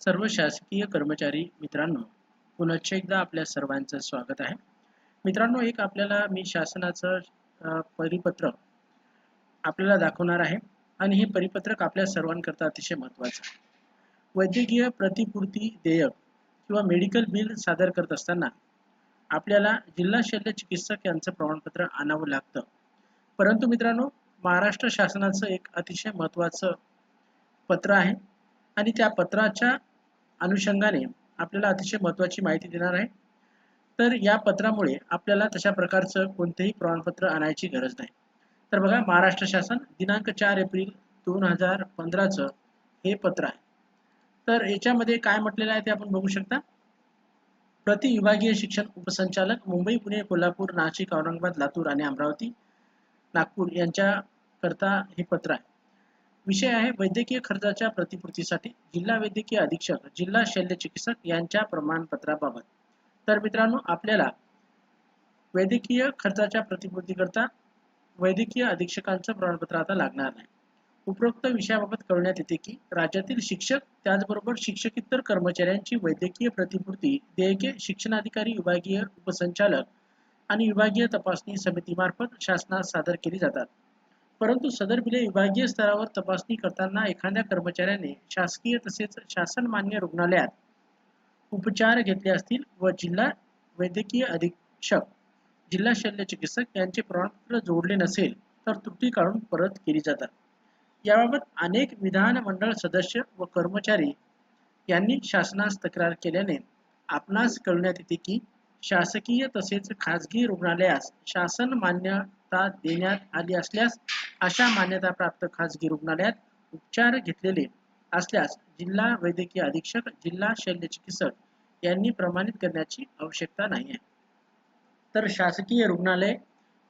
सर्व शासकीय कर्मचारी मित्रांनो पुनश्च एकदा आपल्या सर्वांचं स्वागत आहे. मित्रांनो एक आपल्याला मी शासनाचं परिपत्रक आपल्याला दाखवणार आहे आणि हे परिपत्रक आपल्या सर्वांकरता अतिशय महत्त्वाचं आहे. वैद्यकीय प्रतिपूर्ती देयक किंवा मेडिकल बिल सादर करत असताना आपल्याला जिल्हा शल्य चिकित्सक यांचं प्रमाणपत्र आणावं लागतं. परंतु मित्रांनो महाराष्ट्र शासनाचं एक अतिशय महत्त्वाचं पत्र आहे आणि त्या पत्राच्या अनुषंगाने आपल्याला अतिशय महत्त्वाची माहिती देणार आहे. तर या पत्रामुळे आपल्याला तशा प्रकारचं कोणतेही प्रमाणपत्र आणायची गरज नाही. तर बघा महाराष्ट्र शासन दिनांक चार एप्रिल दोन हजार पंधराचं हे पत्र आहे. तर याच्यामध्ये काय म्हटलेलं आहे ते आपण बघू शकता. प्रति विभागीय शिक्षण उपसंचालक मुंबई पुणे कोल्हापूर नाशिक औरंगाबाद लातूर आणि अमरावती नागपूर यांच्या करता हे पत्र आहे. विषय आहे वैद्यकीय खर्चाच्या प्रतिपूर्तीसाठी जिल्हा वैद्यकीय अधीक्षक जिल्हा शल्य चिकित्सक यांच्या प्रमाणपत्राबाबत. तर मित्रांनो आपल्याला वैद्यकीय खर्चाच्या प्रतिपूर्तीकरता वैद्यकीय अधीक्षकांचं प्रमाणपत्र आता लागणार नाही. उपरोक्त विषयाबाबत कळण्यात येते की राज्यातील शिक्षक त्याचबरोबर शिक्षकेतर कर्मचाऱ्यांची वैद्यकीय प्रतिपूर्ती देयके शिक्षणाधिकारी विभागीय उपसंचालक आणि विभागीय तपासणी समितीमार्फत शासनास सादर केली जातात. परंतु सदर बिले विभागीय स्तरावर तपासणी करताना एखाद्या कर्मचाऱ्याने शासकीय तसेच शासन मान्य रुग्णालयात उपचार घेतले असतील व जिल्हा वैद्यकीय अधीक्षक जिल्हा शल्य चिकित्सक यांचे प्रमाणपत्र जोडले नसेल तर त्रुटी काढून परत केली जातात. याबाबत अनेक विधानमंडळ सदस्य व कर्मचारी यांनी शासनास तक्रार केल्याने आपणास कळण्यात येते की शासकीय तसेच खाजगी रुग्णालयास शासन मान्यता देण्यात आली असल्यास अशा मान्यताप्राप्त खासगी खाजगी रुग्णालयात उपचार घेतलेले असल्यास जिल्हा वैद्यकीय अधीक्षक जिल्हा शल्य चिकित्सक यांनी प्रमाणित करण्याची आवश्यकता नाही आहे तर शासकीय रुग्णालय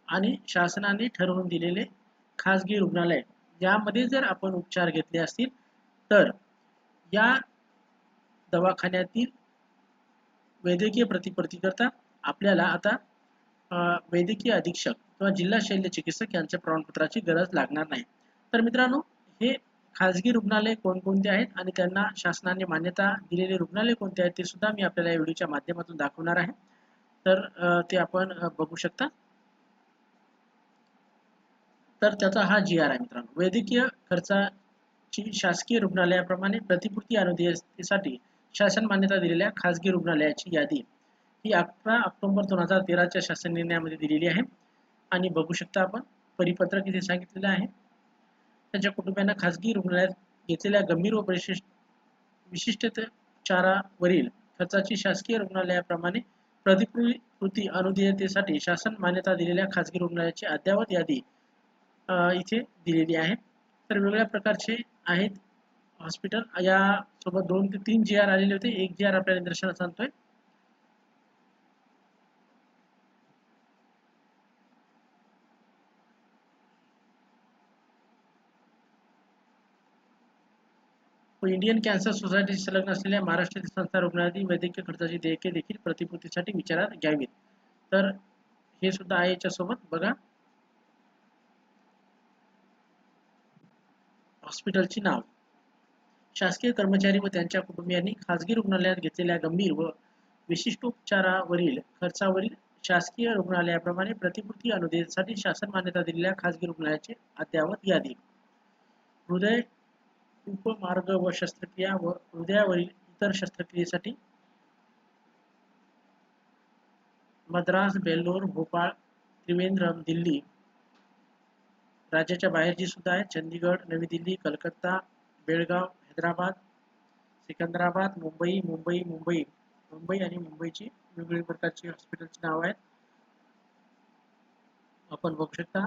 आणि शासनाने ठरवून दिलेले खाजगी रुग्णालय यामध्ये जर आपण उपचार घेतले असतील तर या दवाखान्यातील वैद्यकीय प्रतिपूर्तीकरता आपल्याला आता वैद्यकीय अधीक्षक किंवा जिल्हा शल्य चिकित्सक यांच्या प्रमाणपत्राची गरज लागणार नाही. तर मित्रांनो हे खाजगी रुग्णालय कोणकोणते आहेत आणि त्यांना शासनाने मान्यता दिलेले रुग्णालय कोणते आहेत ते सुद्धा मी आपल्याला या व्हिडिओच्या माध्यमातून दाखवणार आहे. तर ते आपण बघू शकता. तर त्याचा हा जी आर आहे मित्रांनो. वैद्यकीय खर्चाची शासकीय रुग्णालयाप्रमाणे प्रतिपूर्ती अनुदेयतेसाठी शासन मान्यता दिलेल्या खाजगी रुग्णालयाची यादी ही अकरा ऑक्टोबर दोन हजार तेराच्या शासन निर्णयामध्ये दिलेली आहे. आणि बघू शकता आपण. परिपत्रक इथे सांगितलेलं आहे. त्यांच्या कुटुंबियांना खाजगी रुग्णालयात घेतलेल्या गंभीर व विशिष्ट विशिष्टोपचारावरील खर्चाची शासकीय रुग्णालयाप्रमाणे प्रतिकृती अनुदेयतेसाठी शासन मान्यता दिलेल्या खाजगी रुग्णालयाची अद्ययावत यादी इथे दिलेली आहे. तर वेगवेगळ्या प्रकारचे आहेत हॉस्पिटल. यासोबत दोन ते तीन जी आर आलेले होते. एक जी आर आपल्याला निदर्शनास आणतोय. व इंडियन कॅन्सर सोसायटीशी संलग्न असलेल्या महाराष्ट्रातील संस्था रुग्णालयातील वैद्यकीय खर्चाची देयके देखील प्रतिपूर्तीसाठी विचारात घ्यावीत. तर हे सुद्धा आहे याच्यासोबत. बघा. हॉस्पिटलची नाव. शासकीय कर्मचारी व त्यांच्या कुटुंबियांनी खाजगी रुग्णालयात घेतलेल्या गंभीर व विशिष्टोपचारावरील खर्चावरील शासकीय रुग्णालयाप्रमाणे प्रतिपूर्ती अनुदेयतेसाठी शासन मान्यता दिलेल्या खाजगी रुग्णालयाची अद्ययावत यादी. हृदय उपमार्ग व शस्त्रक्रिया व हृदयावरील इतर शस्त्रक्रियेसाठी मद्रास बेल्लोर भोपाळ त्रिवेंद्रम दिल्ली. राज्याच्या बाहेरची सुद्धा आहे चंदीगड नवी दिल्ली कलकत्ता बेळगाव हैदराबाद सिकंदराबाद मुंबई मुंबई मुंबई. मुंबई आणि मुंबईची वेगवेगळ्या प्रकारची हॉस्पिटलची नाव आहेत. आपण बघू शकता.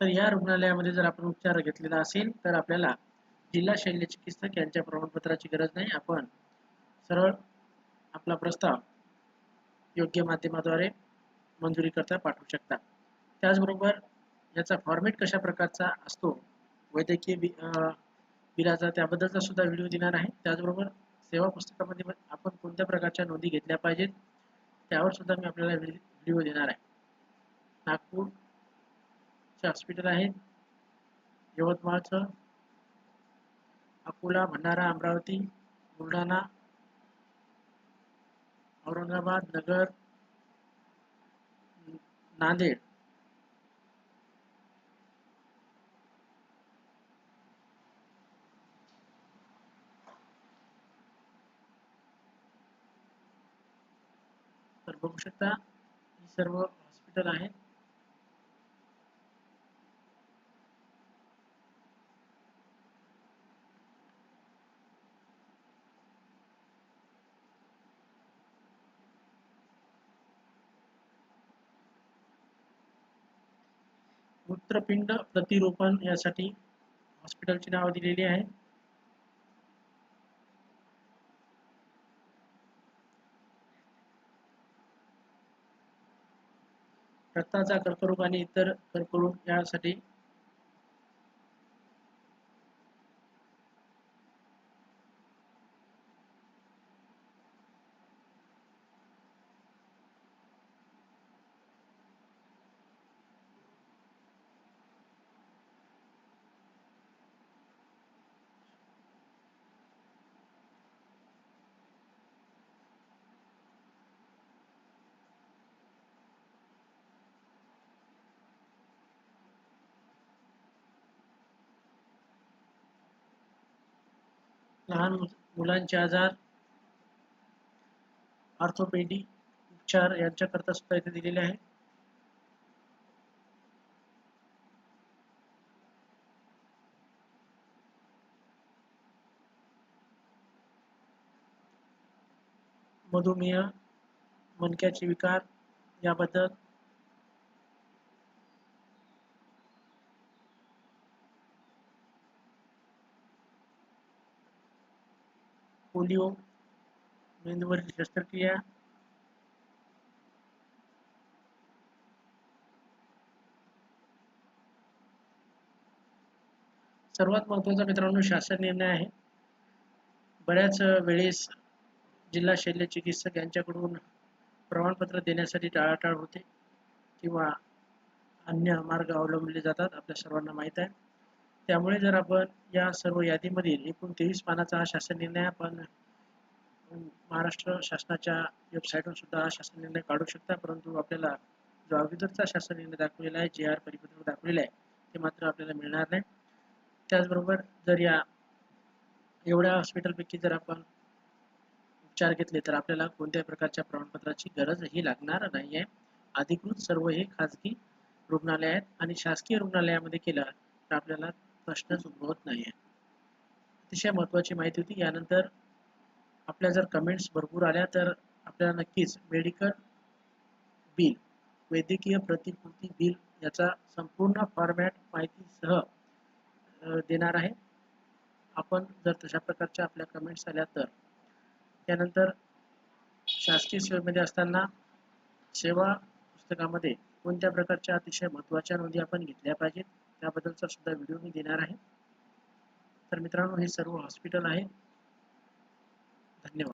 तर या रुग्णालयामध्ये जर आपण उपचार घेतलेला असेल तर आपल्याला जिल्हा शल्य चिकित्सक यांच्या प्रमाणपत्राची गरज नाही. आपण सरळ आपला प्रस्ताव योग्य माध्यमाद्वारे मंजुरी करता पाठवू शकता. त्याचबरोबर याचा फॉर्मेट कशा प्रकारचा असतो वैद्यकीय बि बिलाचा त्याबद्दलचा सुद्धा व्हिडिओ देणार आहे. त्याचबरोबर सेवा पुस्तकामध्ये आपण कोणत्या प्रकारच्या नोंदी घेतल्या पाहिजेत त्यावर सुद्धा मी आपल्याला व्हिडिओ देणार आहे. नागपूर हॉस्पिटल आहे. यवतमाळचं. अकोला भंडारा अमरावती बुलढाणा औरंगाबाद नगर नांदेड. तर बघू शकता ही सर्व हॉस्पिटल आहेत. मूत्रपिंड प्रतिरोपण यासाठी हॉस्पिटलची नावं दिलेली आहे रक्ताचा कर्करोग आणि इतर कर्करोग यासाठी लहान मुलांचे आजार ऑर्थोपेडी उपचार यांच्याकरता सुद्धा इथे दिलेले आहे. मधुमेह मणक्याचे विकार याबद्दल पोलिओ मेंदूवरील शस्त्रक्रिया सर्वात महत्त्वाचा मित्रांनो शासन निर्णय आहे. बऱ्याच वेळेस जिल्हा शल्य चिकित्सक यांच्याकडून प्रमाणपत्र देण्यासाठी टाळाटाळ होते किंवा अन्य मार्ग अवलंबले जातात आपल्या सर्वांना माहीत आहे. त्यामुळे जर आपण या सर्व यादीमधील एकूण तेवीस पानाचा हा शासन निर्णय आपण महाराष्ट्र शासनाच्या वेबसाईटवर सुद्धा हा शासन निर्णय काढू शकता. परंतु आपल्याला जो अगोदरचा शासन निर्णय दाखवलेला आहे जे आर परिपत्रक दाखवलेला आहे ते मात्र आपल्याला मिळणार नाही. त्याचबरोबर जर या एवढ्या हॉस्पिटलपैकी जर आपण उपचार घेतले तर आपल्याला कोणत्याही प्रकारच्या प्रमाणपत्राची गरजही लागणार नाही आहे. अधिकृत सर्व हे खाजगी रुग्णालय आहेत आणि शासकीय रुग्णालयामध्ये केलं तर आपल्याला प्रश्नच उद्भवत नाही आहे अतिशय महत्वाची माहिती होती. यानंतर आपल्या जर कमेंट्स भरपूर आल्या तर आपल्याला नक्कीच मेडिकल बिल वैद्यकीय प्रतिपूर्ती बिल याचा संपूर्ण फॉर्मॅट माहितीसह देणार आहे. आपण जर तशा प्रकारच्या आपल्या कमेंट्स आल्या तर. त्यानंतर शासकीय सेवेमध्ये असताना सेवा पुस्तकामध्ये कोणत्या प्रकारच्या अतिशय महत्त्वाच्या नोंदी आपण घेतल्या पाहिजेत? त्याबद्दलचा सुद्धा व्हिडिओ मी देणार आहे. तर मित्रांनो हे सर्व हॉस्पिटल आहे. धन्यवाद.